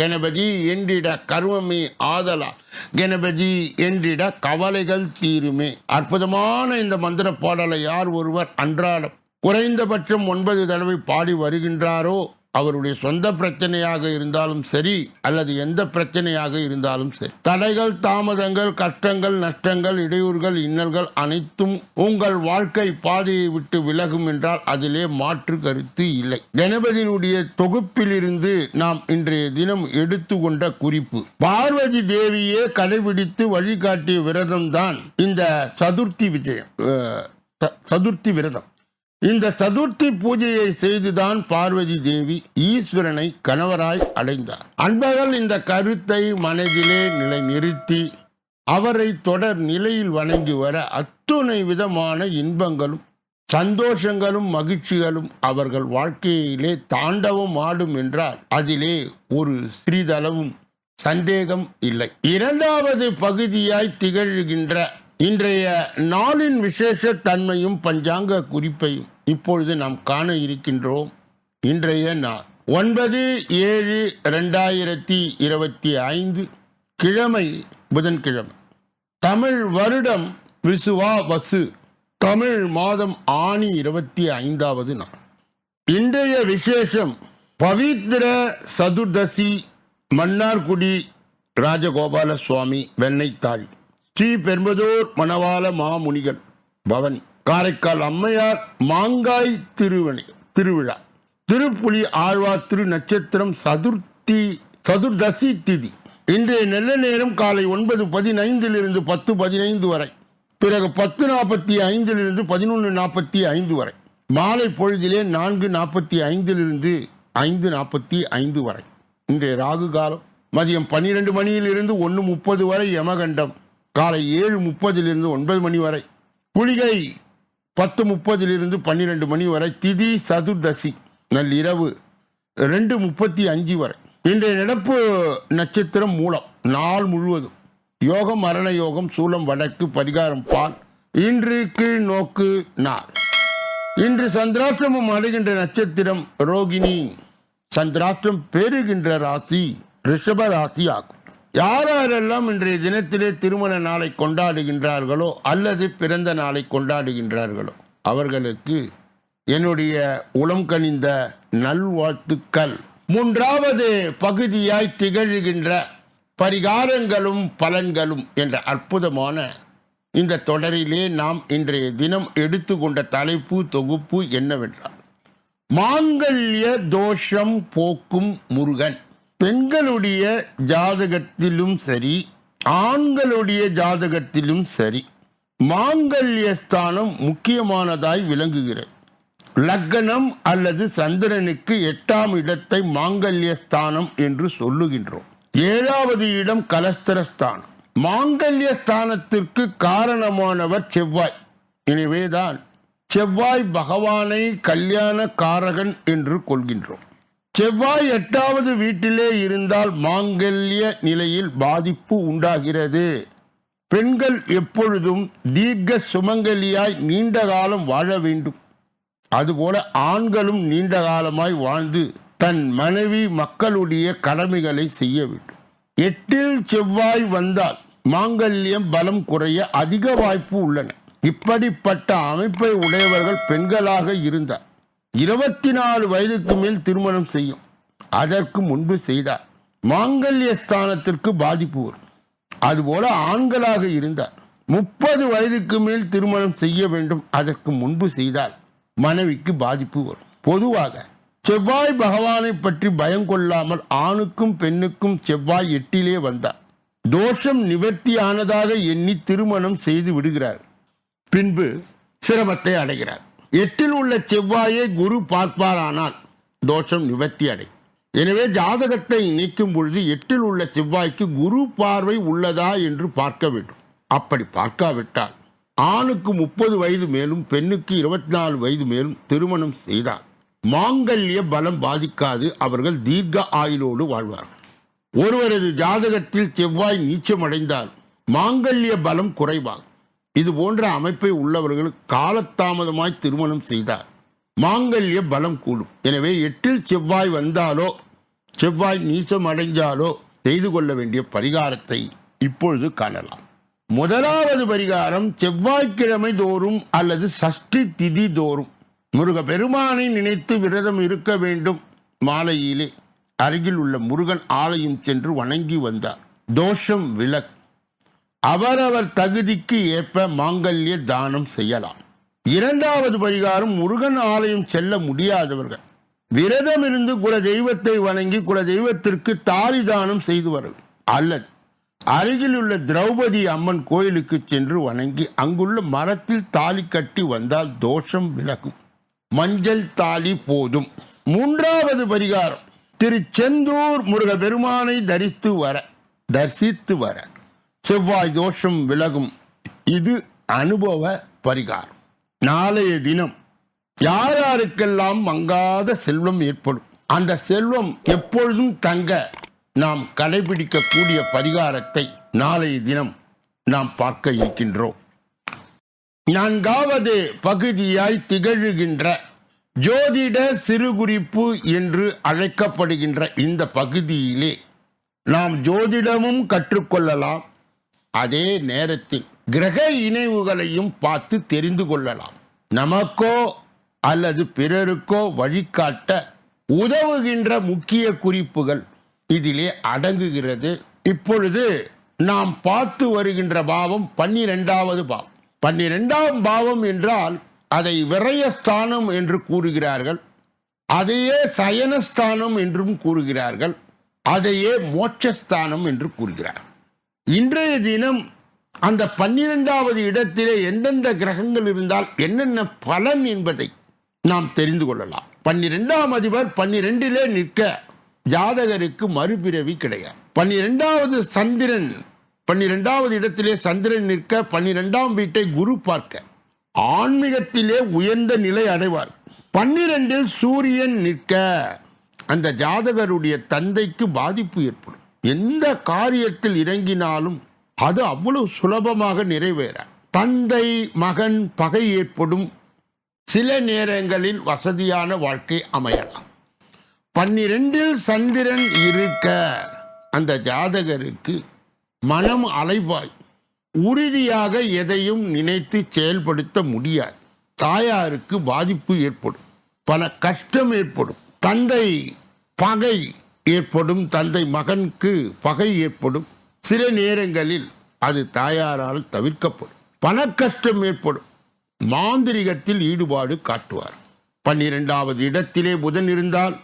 கணபதி என்றிட கர்வமே ஆதலா. கணபதி என்றிட கவலைகள் தீருமே. அற்புதமான இந்த மந்திர பாடலை யார் ஒருவர் அன்றாடம் குறைந்தபட்சம் ஒன்பது தடவை பாடி வருகின்றாரோ அவருடைய சொந்த பிரச்சனையாக இருந்தாலும் சரி அல்லது எந்த பிரச்சனையாக இருந்தாலும் சரி. தடைகள் தாமதங்கள் கஷ்டங்கள் நஷ்டங்கள் இடையூறுகள் இன்னல்கள் அனைத்தும் உங்கள் வாழ்க்கை பாதையை விட்டு விலகும் என்றால் அதிலே மாற்று கருத்து இல்லை. கணபதியினுடைய தொகுப்பிலிருந்து நாம் இன்றைய தினம் எடுத்துக்கொண்ட குறிப்பு. பார்வதி தேவியே கடைபிடித்து வழிகாட்டிய விரதம்தான் இந்த சதுர்த்தி விஜயம் ச- சதுர்த்தி விரதம். இந்த சதுர்த்தி பூஜையை செய்துதான் பார்வதி தேவி ஈஸ்வரனை கணவராய் அடைந்தார். அன்பர்கள் இந்த கருத்தை மனதிலே நிலைநிறுத்தி அவரை தொடர் நிலையில் வணங்கி வர அத்துணை விதமான இன்பங்களும் சந்தோஷங்களும் மகிழ்ச்சிகளும் அவர்கள் வாழ்க்கையிலே தாண்டவம் ஆடும் என்றால் அதிலே ஒரு சிறிதளவும் சந்தேகம் இல்லை. இரண்டாவது பகுதியாய் திகழ்கின்ற இன்றைய நாளின் விசேஷ தன்மையும் பஞ்சாங்க குறிப்பையும் இப்பொழுது நாம் காண இருக்கின்றோம். இன்றைய நாள் ஒன்பது ஏழு ரெண்டாயிரத்தி இருபத்தி ஐந்து கிழமை புதன்கிழமை. தமிழ் வருடம் விசுவா வசு தமிழ் மாதம் ஆணி இருபத்தி ஐந்தாவது நாள். இன்றைய விசேஷம் பவித்ர சதுர்தசி மன்னார்குடி ராஜகோபால சுவாமி வெண்ணைத்தாழி ஸ்ரீ பெரும்பதூர் மணவாள மாமுனிகள் பவனி. காரைக்கால் அம்மையார் மாங்காய் திருவணி திருவிழா. திருப்புலி ஆழ்வார் திரு நட்சத்திரம் சதுர்த்தி சதுர்தசி திதி. இன்றைய நல்ல நேரம் காலை ஒன்பது பதினைந்திலிருந்து பத்து பதினைந்து வரை. பிறகு பத்து நாற்பத்தி ஐந்திலிருந்து பதினொன்று நாற்பத்தி ஐந்து வரை. மாலை பொழுதிலே நான்கு நாற்பத்தி ஐந்திலிருந்து ஐந்து நாற்பத்தி ஐந்து வரை. இன்றைய ராகு காலம் மதியம் பன்னிரெண்டு மணியிலிருந்து ஒன்று முப்பது வரை யமகண்டம். காலை ஏழு முப்பதிலிருந்து ஒன்பது மணி வரை. புலிகை பத்து முப்பதிலிருந்து பன்னிரெண்டு மணி வரை. திதி சதுர்தசி நள்ளிரவு ரெண்டு முப்பத்தி அஞ்சு வரை. இன்றைய நடப்பு நட்சத்திரம் மூலம் நாள் முழுவதும் யோகம் மரண யோகம் சூலம் வடக்கு பரிகாரம் பால் இன்று கீழ் நோக்கு நாள். இன்று சந்திராஷ்டிரமம் அடைகின்ற நட்சத்திரம் ரோகிணி. சந்திராஷ்டிரம் பெறுகின்ற ராசி ரிஷப ராசி ஆகும் யார் யாரெல்லாம் இன்றைய தினத்திலே திருமண நாளை கொண்டாடுகின்றார்களோ அல்லது பிறந்த நாளை கொண்டாடுகின்றார்களோ அவர்களுக்கு என்னுடைய உளம் கனிந்த நல்வாழ்த்துக்கள். மூன்றாவது பகுதியாய் திகழ்கின்ற பரிகாரங்களும் பலன்களும் என்ற அற்புதமான இந்த தொடரிலே நாம் இன்றைய தினம் எடுத்துக்கொண்ட தலைப்பு தொகுப்பு என்னவென்றால் மாங்கல்ய தோஷம் போக்கும் முருகன். பெண்களுடைய ஜாதகத்திலும் சரி ஆண்களுடைய ஜாதகத்திலும் சரி மாங்கல்ய ஸ்தானம் முக்கியமானதாய் விளங்குகிறது. லக்னம் அல்லது சந்திரனுக்கு எட்டாம் இடத்தை மாங்கல்ய ஸ்தானம் என்று சொல்லுகின்றோம். ஏழாவது இடம் கலஸ்தரஸ்தானம். மாங்கல்ய ஸ்தானத்திற்கு காரணமானவர் செவ்வாய். எனவேதான் செவ்வாய் பகவானை கல்யாண காரகன் என்று கொள்கின்றோம். செவ்வாய் எட்டாவது வீட்டிலே இருந்தால் மாங்கல்ய நிலையில் பாதிப்பு உண்டாகிறது. பெண்கள் எப்பொழுதும் தீர்க்க சுமங்கலியாய் நீண்ட காலம் வாழ வேண்டும். அதுபோல ஆண்களும் நீண்ட காலமாய் வாழ்ந்து தன் மனைவி மக்களுடைய கடமைகளை செய்ய வேண்டும். எட்டில் செவ்வாய் வந்தால் மாங்கல்யம் பலம் குறைய அதிக வாய்ப்பு உள்ளன. இப்படிப்பட்ட அமைப்பை உடையவர்கள் பெண்களாக இருந்தார். இருபத்தி நாலு வயதுக்கு மேல் திருமணம் செய்யும். அதற்கு முன்பு செய்தார். மாங்கல்ய ஸ்தானத்திற்கு பாதிப்பு வரும். அதுபோல ஆண்களாக இருந்தார். முப்பது வயதுக்கு மேல் திருமணம் செய்ய வேண்டும். அதற்கு முன்பு செய்தால் மனைவிக்கு பாதிப்பு வரும். பொதுவாக செவ்வாய் பகவானை பற்றி பயம் கொள்ளாமல் ஆணுக்கும் பெண்ணுக்கும் செவ்வாய் எட்டிலே வந்தார். தோஷம் நிவர்த்தியானதாக எண்ணி திருமணம் செய்து விடுகிறார். பின்பு சிரமத்தை அடைகிறார். எட்டில் உள்ள செவ்வாயை குரு பார்ப்பாரானால் தோஷம் நிவர்த்தி அடை எனவே ஜாதகத்தை நீக்கும் பொழுது எட்டில் உள்ள செவ்வாய்க்கு குரு பார்வை உள்ளதா என்று பார்க்க வேண்டும். அப்படி பார்க்காவிட்டால் ஆணுக்கு முப்பது வயது மேலும் பெண்ணுக்கு இருபத்தி நாலு வயது மேலும் திருமணம் செய்தார் மாங்கல்ய பலம் பாதிக்காது அவர்கள் தீர்க்க ஆயுளோடு வாழ்வார்கள். ஒருவரது ஜாதகத்தில் செவ்வாய் நீச்சமடைந்தால் மாங்கல்ய பலம் குறைவாகும். இது போன்ற அமைப்பை உள்ளவர்கள் காலத்தாமதமாய் திருமணம் செய்தார். மாங்கல்ய பலம் கூடும். எனவே எட்டில் செவ்வாய் வந்தாலோ செவ்வாய் நீசம் அடைஞ்சாலோ செய்து கொள்ள வேண்டிய பரிகாரத்தை இப்பொழுது காணலாம். முதலாவது பரிகாரம் செவ்வாய்க்கிழமை தோறும் அல்லது சஷ்டி திதி தோறும். முருக பெருமானை நினைத்து விரதம் இருக்க வேண்டும். மாலையிலே அருகில் உள்ள முருகன் ஆலயம் சென்று வணங்கி வந்தார். தோஷம் விலக் அவரவர் தகுதிக்கு ஏற்ப மாங்கல்ய தானம் செய்யலாம். இரண்டாவது பரிகாரம் முருகன் ஆலயம் செல்ல முடியாதவர்கள். விரதம் இருந்து குல தெய்வத்தை வணங்கி குல தெய்வத்திற்கு தாலி தானம் செய்து வர அல்லது அருகில் உள்ள திரௌபதி அம்மன் கோயிலுக்கு சென்று வணங்கி அங்குள்ள மரத்தில் தாலி கட்டி வந்தால் தோஷம் விலகும். மஞ்சள் தாலி போதும். மூன்றாவது பரிகாரம். திரு செந்தூர் முருக பெருமானை தரித்து வர தரிசித்து வர. செவ்வாய் தோஷம் விலகும். இது அனுபவ பரிகாரம். நாளைய தினம் யார் யாருக்கெல்லாம் மங்காத செல்வம் ஏற்படும்? அந்த செல்வம் எப்பொழுதும் தங்க நாம் கடைபிடிக்கக்கூடிய பரிகாரத்தை நாளைய தினம் நாம் பார்க்க இருக்கின்றோம். நான்காவது பகுதியாய் திகழ்கின்ற ஜோதிட சிறுகுறிப்பு என்று அழைக்கப்படுகின்ற இந்த பகுதியிலே நாம் ஜோதிடமும் கற்றுக்கொள்ளலாம். அதே நேரத்தில் கிரக இணைவுகளையும் பார்த்து தெரிந்து கொள்ளலாம். நமக்கோ அல்லது பிறருக்கோ வழிகாட்ட உதவுகின்ற முக்கிய குறிப்புகள் இதிலே அடங்குகிறது. இப்பொழுது நாம் பார்த்து வருகின்ற பாவம் பன்னிரெண்டாவது பாவம். பன்னிரெண்டாம் பாவம் என்றால் அதை விரயஸ்தானம் என்று கூறுகிறார்கள். அதையே சயனஸ்தானம் என்றும் கூறுகிறார்கள். அதையே மோட்சஸ்தானம் என்று கூறுகிறார்கள். இன்றைய தினம் அந்த பன்னிரெண்டாவது இடத்திலே எந்தெந்த கிரகங்கள் இருந்தால் என்னென்ன பலன் என்பதை நாம் தெரிந்து கொள்ளலாம். பன்னிரெண்டாம் அதிபர் பன்னிரெண்டிலே நிற்க ஜாதகருக்கு மறுபிறவி கிடையாது. பன்னிரெண்டாவது சந்திரன் பன்னிரெண்டாவது இடத்திலே சந்திரன் நிற்க பன்னிரெண்டாம் வீட்டை குரு பார்க்க ஆன்மீகத்திலே உயர்ந்த நிலை அடைவார். பன்னிரெண்டில் சூரியன் நிற்க அந்த ஜாதகருடைய தந்தைக்கு பாதிப்பு ஏற்படும். எந்த காரியத்தில் இறங்கினாலும் அது அவ்வளவு சுலபமாக நிறைவேற. தந்தை மகன் பகை ஏற்படும். சில நேரங்களில் வசதியான வாழ்க்கை அமையலாம். பன்னிரெண்டில் சந்திரன் இருக்க அந்த ஜாதகருக்கு மனம் அலைவாய். உறுதியாக எதையும் நினைத்து செயல்படுத்த முடியாது. தாயாருக்கு பாதிப்பு ஏற்படும். பல கஷ்டம் ஏற்படும். தந்தை பகை ஏற்படும் தந்தை மகனுக்கு பகை ஏற்படும். சில நேரங்களில் அது தாயாரால் தவிர்க்கப்படும். பண கஷ்டம் ஏற்படும். மாந்திரிகத்தில் ஈடுபாடு காட்டுவார். பன்னிரெண்டாவது இடத்திலே புதன் இருந்தால்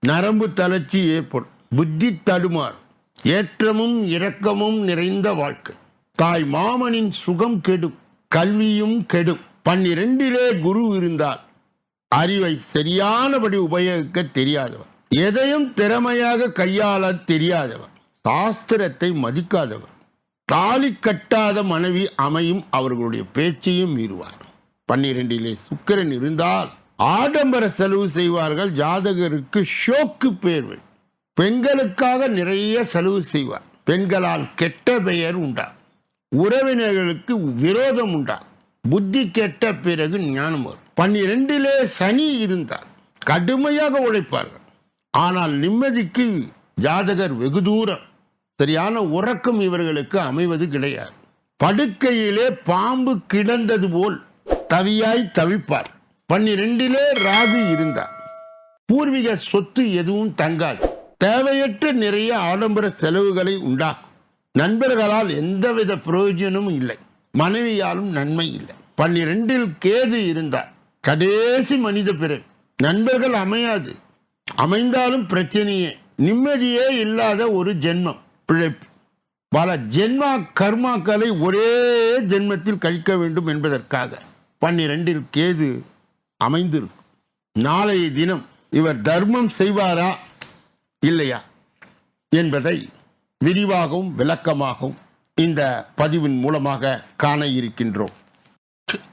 நரம்பு தளர்ச்சி ஏற்படும். புத்தி தடுமாறும். ஏற்றமும் இரக்கமும் நிறைந்த வாழ்க்கை. தாய் மாமனின் சுகம் கெடும். கல்வியும் கெடும். பன்னிரெண்டிலே குரு இருந்தால் அறிவை சரியானபடி உபயோகிக்க தெரியாதவர். எதையும் திறமையாக கையாள தெரியாதவர். சாஸ்திரத்தை மதிக்காதவர். தாலி கட்டாத மனைவி அமையும் அவர்களுடைய பேச்சையும் மீறுவார். பன்னிரெண்டிலே சுக்கிரன் இருந்தால் ஆடம்பர செலவு செய்வார்கள். ஜாதகருக்கு ஷோக்கு பேர்வை. பெண்களுக்காக நிறைய செலவு செய்வார். பெண்களால் கெட்ட பெயர் உண்டா உறவினர்களுக்கு விரோதம் உண்டா புத்தி கெட்ட பிறகு ஞானம் வரும். பன்னிரெண்டிலே சனி இருந்தால் கடுமையாக உழைப்பார்கள். ஆனால் நிம்மதிக்கு ஜாதகர் வெகு தூரம். சரியான உறக்கம் இவர்களுக்கு அமைவது கிடையாது. படுக்கையிலே பாம்பு கிடந்தது போல் தவியாய் தவிப்பார். பன்னிரெண்டிலே ராகு இருந்தார். பூர்வீக சொத்து எதுவும் தங்காது. தேவையற்ற நிறைய ஆடம்பர செலவுகளை உண்டாக்கும். நண்பர்களால் எந்தவித பிரயோஜனமும் இல்லை. மனைவியாலும் நன்மை இல்லை. பன்னிரெண்டில் கேது இருந்தார். கடைசி மனித பிறகு நண்பர்கள் அமையாது. அமைந்தாலும் பிரச்சனையே. நிம்மதியே இல்லாத ஒரு ஜென்மம் பிழைப்பு. பல ஜென்மா கர்மாக்களை ஒரே ஜென்மத்தில் கழிக்க வேண்டும் என்பதற்காக பன்னிரெண்டில் கேது அமைந்திருக்கும். நாளைய தினம் இவர் தர்மம் செய்வாரா இல்லையா என்பதை விரிவாகவும் விளக்கமாகவும் இந்த பதிவின் மூலமாக காண இருக்கின்றோம்.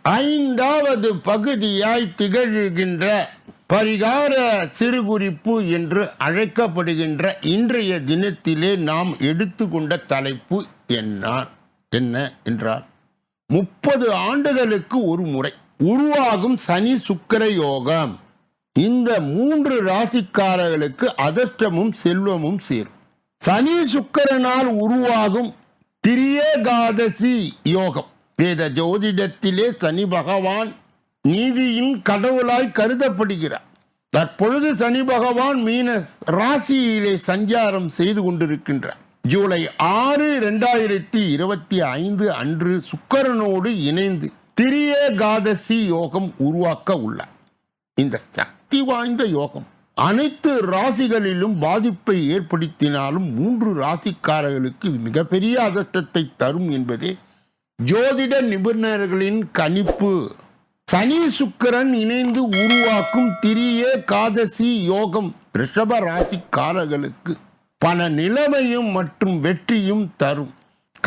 ஐந்தாவது பகுதியாய் திகழ்கின்ற பரிகார சிறுகுறிப்பு என்று அழைக்கப்படுகின்ற இன்றைய தினத்திலே நாம் எடுத்துக்கொண்ட தலைப்பு என்ன என்ன என்றால் முப்பது ஆண்டுகளுக்கு ஒரு முறை உருவாகும் சனி சுக்கிர யோகம். இந்த மூன்று ராசிக்காரர்களுக்கு அதிர்ஷ்டமும் செல்வமும் சேரும். சனி சுக்கரனால் உருவாகும் திரியகாதசி யோகம். வேத ஜோதிடத்திலே சனி பகவான் நீதியின் கடவுளாய் கருதப்படுகிறார். தற்பொழுது சனி பகவான் மீன ராசியிலே சஞ்சாரம் செய்து கொண்டிருக்கின்றார். ஜூலை ஆறு இரண்டாயிரத்தி இருபத்தி ஐந்து அன்று சுக்கரனோடு இணைந்து திரியேகாதசி யோகம் உருவாக்க உள்ளார். இந்த சக்தி வாய்ந்த யோகம் அனைத்து ராசிகளிலும் பாதிப்பை ஏற்படுத்தினாலும் மூன்று ராசிக்காரர்களுக்கு மிகப்பெரிய அதட்டத்தை தரும் என்பதே ஜோதிட நிபுணர்களின் கணிப்பு. சனி சுக்கரன் இணைந்து உருவாக்கும் திரிய காதசி யோகம் ரிஷப ராசிக்காரர்களுக்கு பல நிலைமையும் மற்றும் வெற்றியும் தரும்.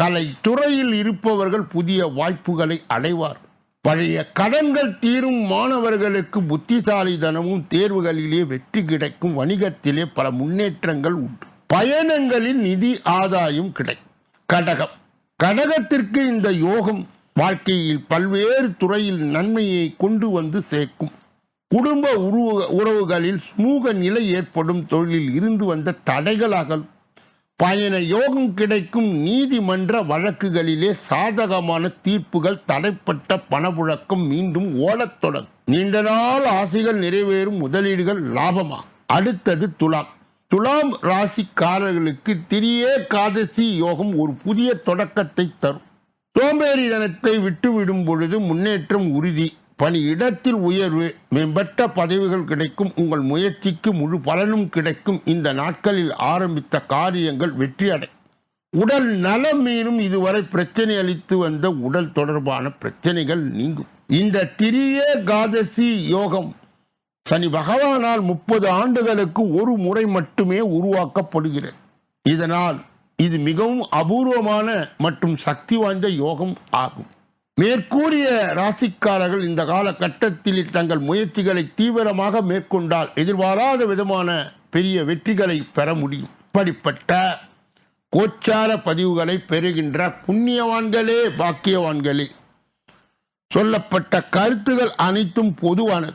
கலைத்துறையில் இருப்பவர்கள் புதிய வாய்ப்புகளை அடைவார். பழைய கடன்கள் தீரும் மாணவர்களுக்கு புத்திசாலித்தனமும் தேர்வுகளிலே வெற்றி கிடைக்கும். வணிகத்திலே பல முன்னேற்றங்கள் உண்டு. பயணங்களில் நிதி ஆதாயம் கிடைக்கும். கடகம். கடகத்திற்கு இந்த யோகம் வாழ்க்கையில் பல்வேறு துறையில் நன்மையை கொண்டு வந்து சேர்க்கும். குடும்ப உருவ உறவுகளில் சுமூக நிலை ஏற்படும் தொழிலில் இருந்து வந்த தடைகள் பயண யோகம் கிடைக்கும் நீதிமன்ற வழக்குகளிலே சாதகமான தீர்ப்புகள் தடைப்பட்ட பணப்புழக்கம் மீண்டும் ஓடத் தொடங்கும். நீண்ட நாள் ஆசைகள் நிறைவேறும் முதலீடுகள் லாபமா? அடுத்தது துலாம். துலாம் ராசிக்காரர்களுக்கு திரியே காதசி யோகம் ஒரு புதிய தொடக்கத்தை தரும். சோம்பேறிதனத்தை விட்டுவிடும் பொழுது முன்னேற்றம் உறுதி. பணி இடத்தில் உயர்வு மேம்பட்ட பதவிகள் கிடைக்கும் உங்கள் முயற்சிக்கு முழு பலனும் கிடைக்கும். இந்த நாட்களில் ஆரம்பித்த காரியங்கள் வெற்றி அடை உடல் நலம் மீறும் இதுவரை பிரச்சனை அளித்து வந்த உடல் தொடர்பான பிரச்சனைகள் நீங்கும். இந்த திரிய காதசி யோகம் சனி பகவானால் முப்பது ஆண்டுகளுக்கு ஒரு முறை மட்டுமே உருவாக்கப்படுகிறது. இதனால் இது மிகவும் அபூர்வமான மற்றும் சக்தி வாய்ந்த யோகம் ஆகும். மேற்கூறிய ராசிக்காரர்கள் இந்த காலகட்டத்தில் தங்கள் முயற்சிகளை தீவிரமாக மேற்கொண்டால் எதிர்பாராத விதமான பெரிய வெற்றிகளை பெற முடியும். இப்படிப்பட்ட கோச்சார பதிவுகளை பெறுகின்ற புண்ணியவான்களே பாக்கியவான்களே. சொல்லப்பட்ட கருத்துகள் அனைத்தும் பொதுவானது.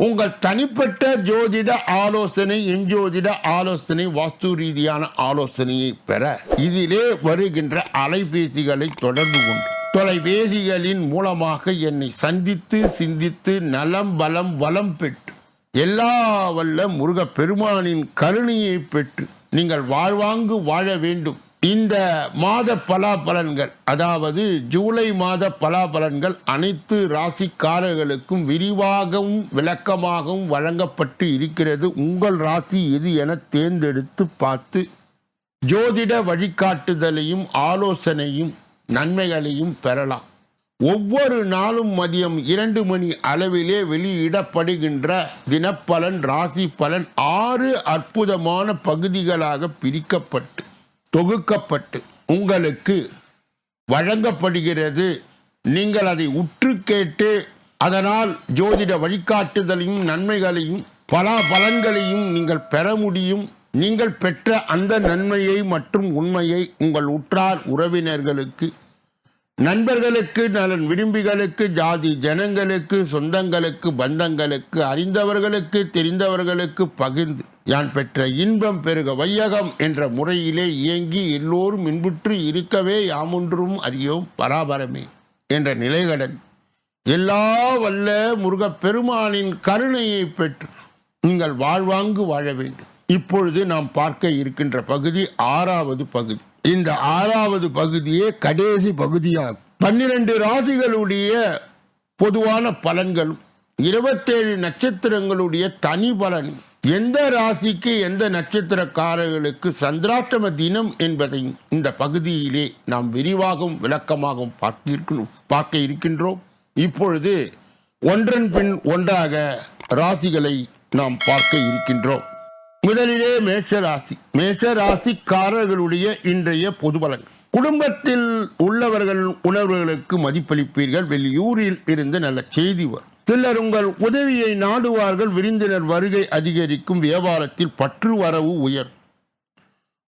உங்கள் தனிப்பட்ட ஜோதிட ஆலோசனை எஞ்சோதிட ஆலோசனை வாஸ்து ரீதியான ஆலோசனையை பெற இதிலே வருகின்ற அலைபேசிகளை தொடர்பு கொண்டு தொலைபேசிகளின் மூலமாக என்னை சந்தித்து சிந்தித்து நலம் பலம் வளம் பெற்று எல்லா வல்ல முருகப் பெருமானின் கருணையை பெற்று நீங்கள் வாழ்வாங்கு வாழ வேண்டும். இந்த மாத பலாபலன்கள் அதாவது ஜூலை மாத பலாபலன்கள் அனைத்து ராசிக்காரர்களுக்கும் விரிவாகவும் விளக்கமாகவும் வழங்கப்பட்டு இருக்கிறது. உங்கள் ராசி எது என தேர்ந்தெடுத்து பார்த்து ஜோதிட வழிகாட்டுதலையும் ஆலோசனையும் நன்மைகளையும் பெறலாம். ஒவ்வொரு நாளும் மதியம் இரண்டு மணி அளவிலே வெளியிடப்படுகின்ற தினப்பலன் ராசி பலன் ஆறு அற்புதமான பகுதிகளாக பிரிக்கப்பட்டு தொகுக்கப்பட்டு உங்களுக்கு வழங்கப்படுகிறது. நீங்கள் அதை உற்று கேட்டு அதனால் ஜோதிட வழிகாட்டுதலையும் நன்மைகளையும் பல பலன்களையும் நீங்கள் பெற முடியும். நீங்கள் பெற்ற அந்த நன்மையை மற்றும் உண்மையை உங்கள் உற்றார் உறவினர்களுக்கு நண்பர்களுக்கு நலன் விரும்பிகளுக்கு ஜாதி ஜனங்களுக்கு சொந்தங்களுக்கு பந்தங்களுக்கு அறிந்தவர்களுக்கு தெரிந்தவர்களுக்கு பகிர்ந்து யான் பெற்ற இன்பம் பெருக வையகம் என்ற முறையிலே இயங்கி எல்லோரும் இன்புற்று இருக்கவே யாமொன்றும் அறியோம் பராபரமே என்ற நிலை கடந்து எல்லா வல்ல முருகப்பெருமானின் கருணையை பெற்று நீங்கள் வாழ்வாங்கு வாழ வேண்டும். இப்பொழுது நாம் பார்க்க இருக்கின்ற பகுதி ஆறாவது பகுதி. இந்த ஆறாவது பகுதியே கடைசி பகுதியாகும். பன்னிரண்டு ராசிகளுடைய பொதுவான பலன்களும் இருபத்தேழு நட்சத்திரங்களுடைய தனி பலன் எந்த ராசிக்கு எந்த நட்சத்திரக்காரர்களுக்கு சந்திராஷ்டம தினம் என்பதையும் இந்த பகுதியிலே நாம் விரிவாகவும் விளக்கமாகவும் பார்த்திருக்கணும் பார்க்க இருக்கின்றோம். இப்பொழுது ஒன்றன் பின் ஒன்றாக ராசிகளை நாம் பார்க்க இருக்கின்றோம். முதலிலே மேஷராசி மேஷராசிக்காரர்களுடைய இன்றைய பொது பலன். குடும்பத்தில் உள்ளவர்கள் உணர்வுகளுக்கு மதிப்பளிப்பீர்கள். வெளியூரில் இருந்து நல்ல செய்தி வரும். சிலர் உங்கள் உதவியை நாடுவார்கள். விருந்தினர் வருகை அதிகரிக்கும். வியாபாரத்தில் பற்று வரவு உயரும்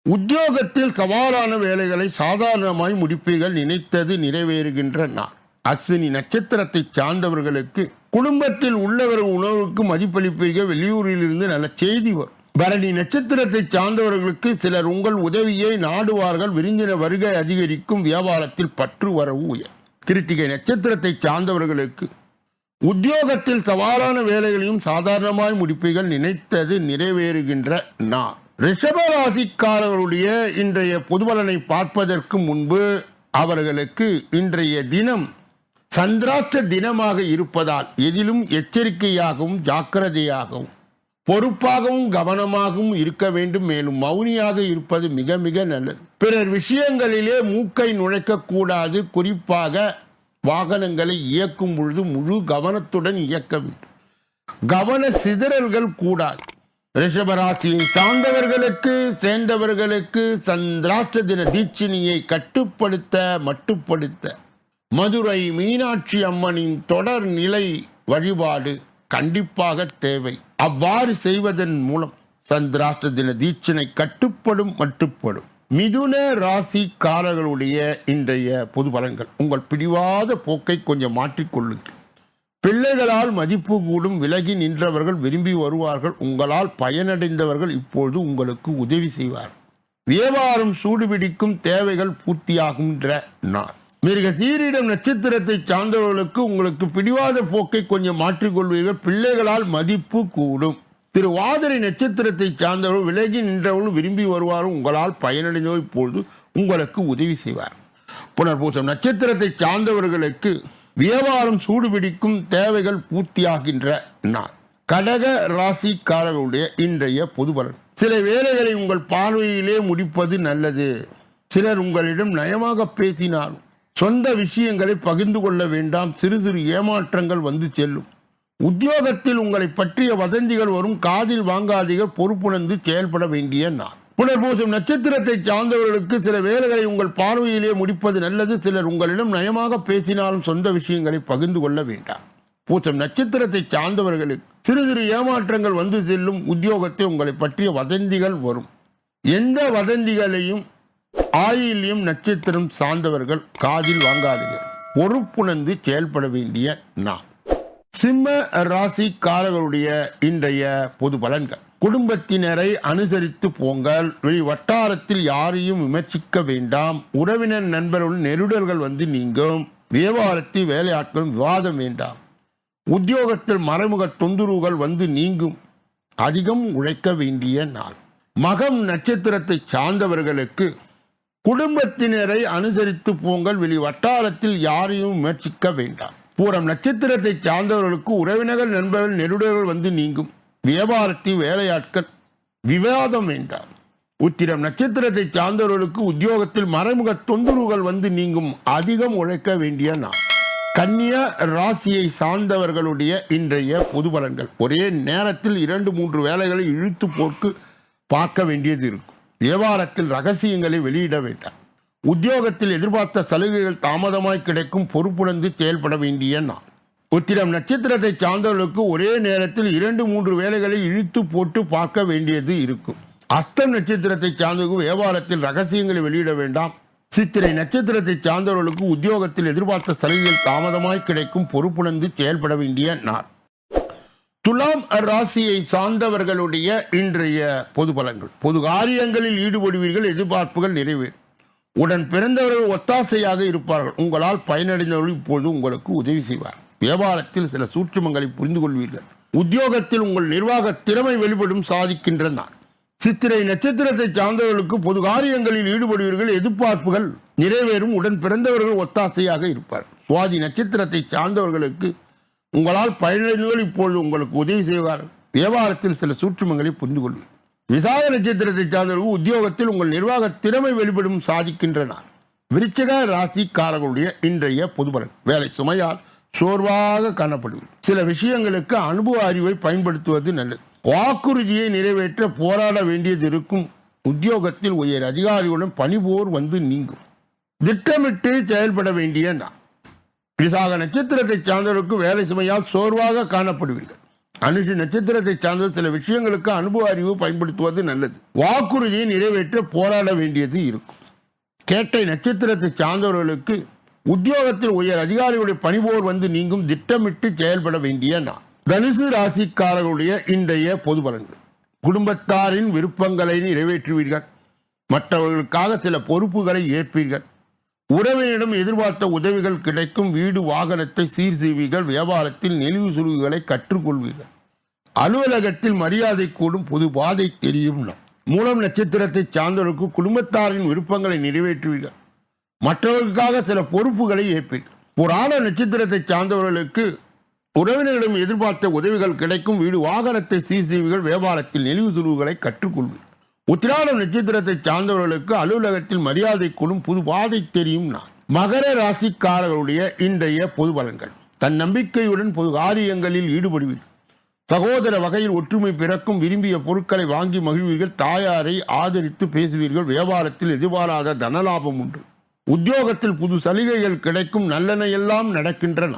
உத்தியோகத்தில் சவாலான வேலைகளை சாதாரணமாய் முடிப்பீர்கள். நினைத்தது நிறைவேறுகின்ற நாள். அஸ்வினி நட்சத்திரத்தை சார்ந்தவர்களுக்கு குடும்பத்தில் உள்ளவர் உணவுக்கு மதிப்பளிப்பீர்கள். வெளியூரில் இருந்து நல்ல செய்தி வரும். பரணி நட்சத்திரத்தை சார்ந்தவர்களுக்கு சிலர் உங்கள் உதவியை நாடுவார்கள் விருந்தின வருகை அதிகரிக்கும் வியாபாரத்தில் பற்று வரவு உயர். கிருத்திகை நட்சத்திரத்தை சார்ந்தவர்களுக்கு உத்தியோகத்தில் சவாலான வேலைகளையும் சாதாரணமாய் முடிப்பீர்கள் நினைத்தது நிறைவேறுகின்ற நான் ரிஷபராசிக்காரர்களுடைய இன்றைய பொதுபலனை பார்ப்பதற்கு முன்பு அவர்களுக்கு இன்றைய தினம் சந்திராஷ்ட தினமாக இருப்பதால் எதிலும் எச்சரிக்கையாகவும் ஜாக்கிரதையாகவும் பொறுப்பாகவும் கவனமாகவும் இருக்க வேண்டும். மேலும் மௌனியாக இருப்பது மிக மிக நல்லது. பிறர் விஷயங்களிலே மூக்கை நுழைக்கக்கூடாது குறிப்பாக வாகனங்களை இயக்கும் பொழுது முழு கவனத்துடன் இயக்க வேண்டும். கவன சிதறல்கள் கூடாது. ரிஷபராசியை சார்ந்தவர்களுக்கு சேர்ந்தவர்களுக்கு சந்திராஷ்ட தின தீட்சினியை கட்டுப்படுத்த மட்டுப்படுத்த. மதுரை மீனாட்சி அம்மனின் தொடர் நிலை வழிபாடு. கண்டிப்பாக தேவை. அவ்வாறு செய்வதன் மூலம் சந்திராஷ்ட தின தீட்சணை கட்டுப்படும் மட்டுப்படும். மிதுன ராசிக்காரர்களுடைய இன்றைய பொது பலன்கள். உங்கள் பிடிவாத போக்கை கொஞ்சம் மாற்றிக்கொள்ளுங்கள் பிள்ளைகளால் மதிப்பு கூடும் விலகி நின்றவர்கள் விரும்பி வருவார்கள். உங்களால் பயனடைந்தவர்கள் இப்பொழுது உங்களுக்கு உதவி செய்வார் வியாபாரம் சூடுபிடிக்கும் தேவைகள் பூர்த்தியாகின்ற நாள். மிருக சீரிடம் நட்சத்திரத்தை சார்ந்தவர்களுக்கு உங்களுக்கு பிடிவாத போக்கை கொஞ்சம் மாற்றிக்கொள்வீர்கள் பிள்ளைகளால் மதிப்பு கூடும். திரு வாதிரை நட்சத்திரத்தை சார்ந்தவர்கள் விலகி நின்றவர்கள் விரும்பி வருவாரும் உங்களால் பயனடைந்தவர் இப்பொழுது உங்களுக்கு உதவி செய்வார். புனர்பூசம். நட்சத்திரத்தை சார்ந்தவர்களுக்கு வியாபாரம் சூடுபிடிக்கும் தேவைகள் பூர்த்தியாகின்ற நாள் கடக ராசிக்காரர்களுடைய இன்றைய பொதுபலன் சில வேலைகளை உங்கள் பார்வையிலே முடிப்பது நல்லது. சிலர் உங்களிடம் நயமாக பேசினாலும் சொந்த விஷயங்களை பகிர்ந்து கொள்ள வேண்டாம். சிறு சிறு ஏமாற்றங்கள் வந்து செல்லும். உத்தியோகத்தில் உங்களை பற்றிய வதந்திகள் வரும். காதில் வாங்காதீர்கள். பொறுப்புணர்ந்து செயல்பட வேண்டிய நாள். புனர்பூசம் நட்சத்திரத்தை சார்ந்தவர்களுக்கு சில வேலைகளை உங்கள் பார்வையிலே முடிப்பது நல்லது. சிலர் உங்களிடம் நயமாக பேசினாலும் சொந்த விஷயங்களை பகிர்ந்து கொள்ள வேண்டாம். பூசம் நட்சத்திரத்தை சார்ந்தவர்களுக்கு சிறு சிறு ஏமாற்றங்கள் வந்து செல்லும். உத்தியோகத்தை உங்களை பற்றிய வதந்திகள் வரும். எந்த வதந்திகளையும் ஆயில்யம் நட்சத்திரம் சார்ந்தவர்கள் காதில் வாங்காதீர்கள். பொறுப்புணர்ந்து செயல்பட வேண்டிய நாள். சிம்ம ராசிக்காரர்களுடைய இன்றைய பொது பலன்கள். குடும்பத்தினரை அனுசரித்து போங்கள். வெளி வட்டாரத்தில் யாரையும் விமர்சிக்க வேண்டாம். உறவினர் நண்பர்களுடன் நெருடல்கள் வந்து நீங்கும். வியாபாரத்தில் வேலையாட்களும் விவாதம் வேண்டாம். உத்தியோகத்தில் மறைமுக தொந்தரவுகள் வந்து நீங்கும். அதிகம் உழைக்க வேண்டிய நாள். மகம் நட்சத்திரத்தை சார்ந்தவர்களுக்கு குடும்பத்தினரை அனுசரித்து போங்கள் வெளி வட்டாரத்தில் யாரையும் முயற்சிக்க வேண்டாம். பூரம் நட்சத்திரத்தை சார்ந்தவர்களுக்கு உறவினர்கள் நண்பர்கள் நெருடர்கள் வந்து நீங்கும். வியாபாரத்தில் வேலையாட்கள் விவாதம் வேண்டாம். உத்திரம் நட்சத்திரத்தை சார்ந்தவர்களுக்கு உத்தியோகத்தில் மறைமுக தொந்தரவுகள் வந்து நீங்கும். அதிகம் உழைக்க வேண்டிய நாள். கன்னியா ராசியை சார்ந்தவர்களுடைய இன்றைய பொது பலன்கள். ஒரே நேரத்தில் இரண்டு மூன்று வேலைகளை இழுத்து போக்கு பார்க்க வேண்டியது இருக்கும். வியாபாரத்தில் ரகசியங்களை வெளியிட வேண்டாம். உத்தியோகத்தில் எதிர்பார்த்த சலுகைகள் தாமதமாய் கிடைக்கும் பொறுப்புணர்ந்து செயல்பட வேண்டிய நாள். உத்திரம் நட்சத்திரத்தை சார்ந்தவர்களுக்கு ஒரே நேரத்தில் இரண்டு மூன்று வேலைகளை இழுத்து போட்டு பார்க்க வேண்டியது இருக்கும். அஸ்தம் நட்சத்திரத்தை சார்ந்தவர்களுக்கு வியாபாரத்தில் ரகசியங்களை வெளியிட வேண்டாம். சித்திரை நட்சத்திரத்தை சார்ந்தவர்களுக்கு உத்தியோகத்தில் எதிர்பார்த்த சலுகைகள் தாமதமாய் கிடைக்கும் பொறுப்புணர்ந்து செயல்பட வேண்டிய நாள். துலாம் ராசியை சார்ந்தவர்களுடைய இன்றைய பொது பலன்கள். பொது காரியங்களில் ஈடுபடுவீர்கள் எதிர்பார்ப்புகள் நிறைவேறும். உடன் பிறந்தவர்கள் ஒத்தாசையாக இருப்பார்கள். உங்களால் பயனடைந்தவர்கள் இப்பொழுது உங்களுக்கு உதவி செய்வார். வியாபாரத்தில் சில சூட்சுமங்களை புரிந்து கொள்வீர்கள். உத்தியோகத்தில் உங்கள் நிர்வாக திறமை வெளிப்படும் சாதிக்கின்ற நான் சித்திரை நட்சத்திரத்தை சார்ந்தவர்களுக்கு பொது காரியங்களில் ஈடுபடுவீர்கள் எதிர்பார்ப்புகள் நிறைவேறும். உடன் பிறந்தவர்கள் ஒத்தாசையாக இருப்பார் சுவாதி நட்சத்திரத்தை சார்ந்தவர்களுக்கு உங்களால் பயனடைந்தவர் இப்பொழுது உங்களுக்கு உதவி செய்வார். வியாபாரத்தில் சில சூற்றுமங்களை புரிந்து கொள்வீர்கள் விசாக நட்சத்திரத்தை சார்ந்தவர்கள் உத்தியோகத்தில் உங்கள் நிர்வாக திறமை வெளிப்படும் சாதிக்கின்றனர். விருச்சக ராசிக்காரர்களுடைய இன்றைய பொதுபலன் வேலை சுமையால் சோர்வாக காணப்படுவது சில விஷயங்களுக்கு அனுபவ அறிவை பயன்படுத்துவது நல்லது. வாக்குறுதியை நிறைவேற்ற போராட வேண்டியது இருக்கும். உத்தியோகத்தில் உயர் அதிகாரிகளுடன் பணிபோர் வந்து நீங்கும். திட்டமிட்டு செயல்பட வேண்டிய நான். விசாக நட்சத்திரத்தை சார்ந்தவருக்கு வேலை சுமையால் சோர்வாக காணப்படுவீர்கள். அனுஷி நட்சத்திரத்தை சார்ந்த சில விஷயங்களுக்கு அனுபவ அறிவு பயன்படுத்துவது நல்லது. வாக்குறுதியை நிறைவேற்ற போராட வேண்டியது இருக்கும். கேட்டை நட்சத்திரத்தை சார்ந்தவர்களுக்கு உத்தியோகத்தில் உயர் அதிகாரிகளுடைய பணிபோர் வந்து நீங்கும் திட்டமிட்டு செயல்பட வேண்டிய நான் தனுசு ராசிக்காரர்களுடைய இன்றைய பொது பலன்கள். குடும்பத்தாரின் விருப்பங்களை நிறைவேற்றுவீர்கள். மற்றவர்களுக்காக சில பொறுப்புகளை ஏற்பீர்கள். உறவினரிடம் எதிர்பார்த்த உதவிகள் கிடைக்கும். வீடு வாகனத்தை சீர் செய்வீர்கள் வியாபாரத்தில் நெளிவு சுழிவுகளை கற்றுக்கொள்வீர்கள். அலுவலகத்தில் மரியாதை கூடும். புது பாதை தெரியும். மூலம் நட்சத்திரத்தை சார்ந்தவருக்கு குடும்பத்தாரின் விருப்பங்களை நிறைவேற்றுவீர்கள். மற்றவர்களுக்காக சில பொறுப்புகளை ஏற்பீர்கள். புராண நட்சத்திரத்தை சார்ந்தவர்களுக்கு உறவினரிடம் எதிர்பார்த்த உதவிகள் கிடைக்கும். வீடு வாகனத்தை சீர் செய்வீர்கள் வியாபாரத்தில் நெளிவு சுழிவுகளை கற்றுக்கொள்வீர்கள். உத்திராடம் நட்சத்திரத்தை சார்ந்தவர்களுக்கு அலுவலகத்தில் மரியாதை கூடும் புது பாதை தெரியும் நான். மகர ராசிக்காரர்களுடைய இன்றைய பொது பலன்கள். தன் நம்பிக்கையுடன் பொது காரியங்களில் ஈடுபடுவீர்கள் சகோதர வகையில் ஒற்றுமை பிறக்கும் விரும்பிய பொருட்களை வாங்கி மகிழ்வீர்கள். தாயாரை ஆதரித்து பேசுவீர்கள். வியாபாரத்தில் எதிர்பாராத தனலாபம் உண்டு. உத்தியோகத்தில் புது சலுகைகள் கிடைக்கும். நல்லன எல்லாம் நடக்கின்றன.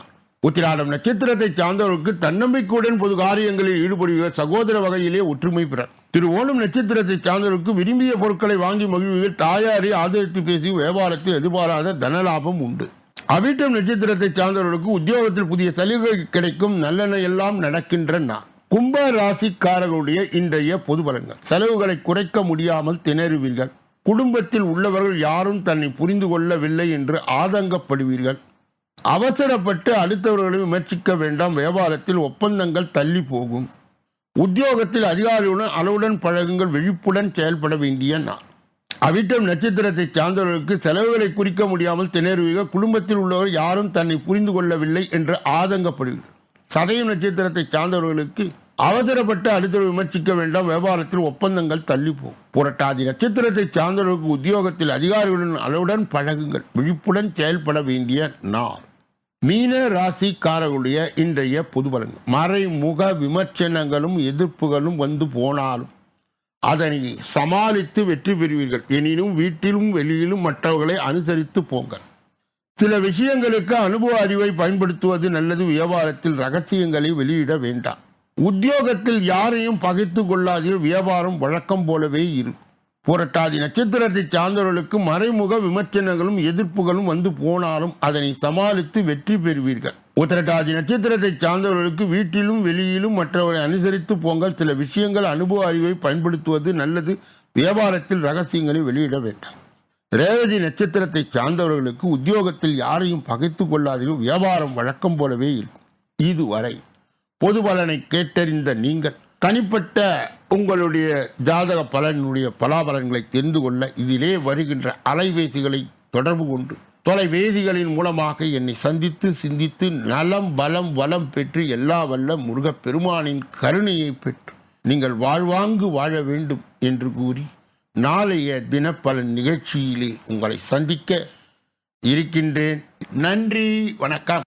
உத்திராடம் நட்சத்திரத்தை சார்ந்தவருக்கு தன்னம்பிக்கையுடன் பொது காரியங்களில் ஈடுபடுகிற சகோதர வகையிலே ஒற்றுமை பெற. திரு ஓணம் நட்சத்திரத்தை சார்ந்தவருக்கு விரும்பிய பொருட்களை வாங்கி மகிழ்வுகள் தாயாரை ஆதரித்து பேசி வியாபாரத்தை எதிர்பாராத தனலாபம் உண்டு. அவிட்டம் நட்சத்திரத்தை சார்ந்தவர்களுக்கு உத்தியோகத்தில் புதிய சலுகை கிடைக்கும் நல்லெண்ண எல்லாம் நடக்கின்றன. கும்ப ராசிக்காரர்களுடைய இன்றைய பொது பலன்கள். செலவுகளை குறைக்க முடியாமல் திணறுவீர்கள். குடும்பத்தில் உள்ளவர்கள் யாரும் தன்னை புரிந்து கொள்ளவில்லை என்று ஆதங்கப்படுவீர்கள். அவசரப்பட்டு அடுத்தவர்களை விமர்சிக்க வேண்டாம். வியாபாரத்தில் ஒப்பந்தங்கள் தள்ளி போகும். உத்தியோகத்தில் அதிகாரியுடன் அளவுடன் பழகுங்கள். விழிப்புடன் செயல்பட வேண்டிய நான் அவிட்டம் நட்சத்திரத்தை சார்ந்தவர்களுக்கு செலவுகளை குறிக்க முடியாமல் திணறுவீர்கள். குடும்பத்தில் உள்ளவர் யாரும் தன்னை புரிந்து கொள்ளவில்லை என்று ஆதங்கப்படுவீர்கள். சதயம் நட்சத்திரத்தை சார்ந்தவர்களுக்கு அவசரப்பட்டு அடுத்தவர் விமர்சிக்க வேண்டாம். வியாபாரத்தில் ஒப்பந்தங்கள் தள்ளி புரட்டாதி நட்சத்திரத்தை சார்ந்தவர்களுக்கு உத்தியோகத்தில் அதிகாரிகளுடன் அளவுடன் பழகுங்கள். விழிப்புடன் செயல்பட வேண்டிய நாள். மீன ராசிக்காரர்களுடைய இன்றைய பொது பலன்கள் மறைமுக விமர்சனங்களும் எதிர்ப்புகளும் வந்து போனாலும் அதனை சமாளித்து வெற்றி பெறுவீர்கள். எனினும் வீட்டிலும் வெளியிலும் மற்றவர்களை அனுசரித்து போங்கள். சில விஷயங்களுக்கு அனுபவ அறிவை பயன்படுத்துவது நல்லது. வியாபாரத்தில் ரகசியங்களை வெளியிட வேண்டாம். உத்தியோகத்தில் யாரையும் பகைத்து கொள்ளாதீர்கள் வியாபாரம் வழக்கம் போலவே இருக்கும் புரட்டாதி நட்சத்திரத்தை சார்ந்தவர்களுக்கு மறைமுக விமர்சனங்களும் எதிர்ப்புகளும் வந்து போனாலும் அதனை சமாளித்து வெற்றி பெறுவீர்கள். உத்திரட்டாதி நட்சத்திரத்தை சார்ந்தவர்களுக்கு வீட்டிலும் வெளியிலும் மற்றவர்களை அனுசரித்து போங்கள். சில விஷயங்கள் அனுபவ அறிவை பயன்படுத்துவது நல்லது. வியாபாரத்தில் ரகசியங்களை வெளியிட வேண்டாம். ரேவதி நட்சத்திரத்தை சார்ந்தவர்களுக்கு உத்தியோகத்தில் யாரையும் பகைத்து கொள்ளாதீர்கள் வியாபாரம் வழக்கம் போலவே இருக்கும் இதுவரை பொது பலனை கேட்டறிந்த நீங்கள் தனிப்பட்ட உங்களுடைய ஜாதக பலனுடைய பலாபலன்களை தெரிந்து கொள்ள இதிலே வருகின்ற அலைபேசிகளை தொடர்பு கொண்டு தொலைவேதிகளின் மூலமாக என்னை சந்தித்து சிந்தித்து நலம் பலம் வளம் பெற்று எல்லா வல்ல முருகப் பெருமானின் கருணையை பெற்று நீங்கள் வாழ்வாங்கு வாழ வேண்டும் என்று கூறி நாளைய தினப்பலன் நிகழ்ச்சியிலே உங்களை சந்திக்க இருக்கின்றேன். நன்றி வணக்கம்.